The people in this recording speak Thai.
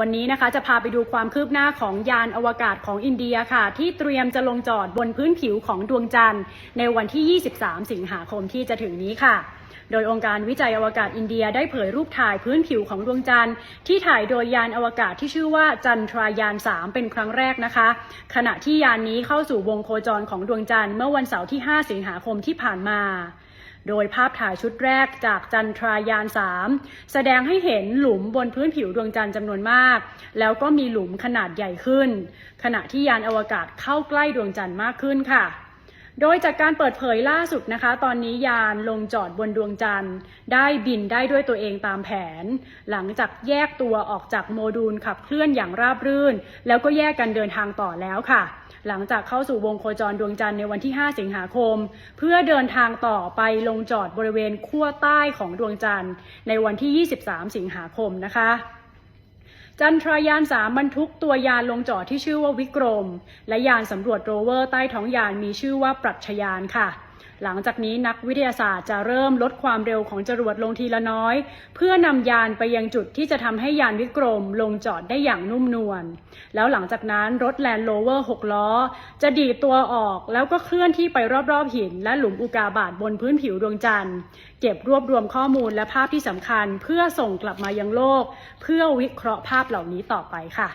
วันนี้นะคะจะพาไปดูความคืบหน้าของยานอวกาศของอินเดียค่ะ ที่เตรียมจะลงจอดบนพื้นผิวของดวงจันทร์ ในวันที่ 23 สิงหาคมที่จะถึงนี้ค่ะ โดยองค์การวิจัยอวกาศอินเดียได้เผยรูปถ่ายพื้นผิวของดวงจันทร์ ที่ถ่ายโดยยานอวกาศที่ชื่อว่าจันทรายาน 3 เป็นครั้งแรกนะคะ ขณะที่ยานนี้เข้าสู่วงโคจรของดวงจันทร์เมื่อวันเสาร์ที่ 5 สิงหาคมที่ผ่านมา โดยภาพถ่ายชุดแรกจากจันทรายาน 3 แสดงให้เห็นหลุมบนพื้นผิวดวงจันทร์จำนวนมาก แล้วก็มีหลุมขนาดใหญ่ขึ้น ขณะที่ยานอวกาศเข้าใกล้ดวงจันทร์มากขึ้นค่ะ โดยจากการเปิดเผยล่าสุดนะคะ ตอนนี้ยานลงจอดบนดวงจันทร์ ได้บินได้ด้วยตัวเองตามแผน หลังจากแยกตัวออกจากโมดูลขับเคลื่อนอย่างราบรื่น แล้วก็แยกกันเดินทางต่อแล้วค่ะ หลังจากเข้าสู่วงโคจรดวงจันทร์ในวันที่ 5 สิงหาคม เพื่อเดินทางต่อไปลงจอดบริเวณขั้วใต้ของดวงจันทร์ ในวันที่ 23 สิงหาคมนะคะ จันทรายานสามบรรทุกตัวยานลงจอดที่ชื่อว่าวิกรม และยานสำรวจโรเวอร์ใต้ท้องยานมีชื่อว่าปรัชญานค่ะ หลังจากนี้นักวิทยาศาสตร์จะเริ่มลดความเร็วของจรวดลงทีละน้อย เพื่อนำยานไปยังจุดที่จะทำให้ยานวิกรมลงจอดได้อย่างนุ่มนวล แล้วหลังจากนั้นรถแลนด์โรเวอร์ 6 ล้อ จะดีตัวออกแล้วก็เคลื่อนที่ไปรอบๆหิน และหลุมอุกาบาตบนพื้นผิวดวงจันทร์ เก็บรวบรวมข้อมูลและภาพที่สำคัญ เพื่อส่งกลับมายังโลก เพื่อวิเคราะห์ภาพเหล่านี้ต่อไปค่ะ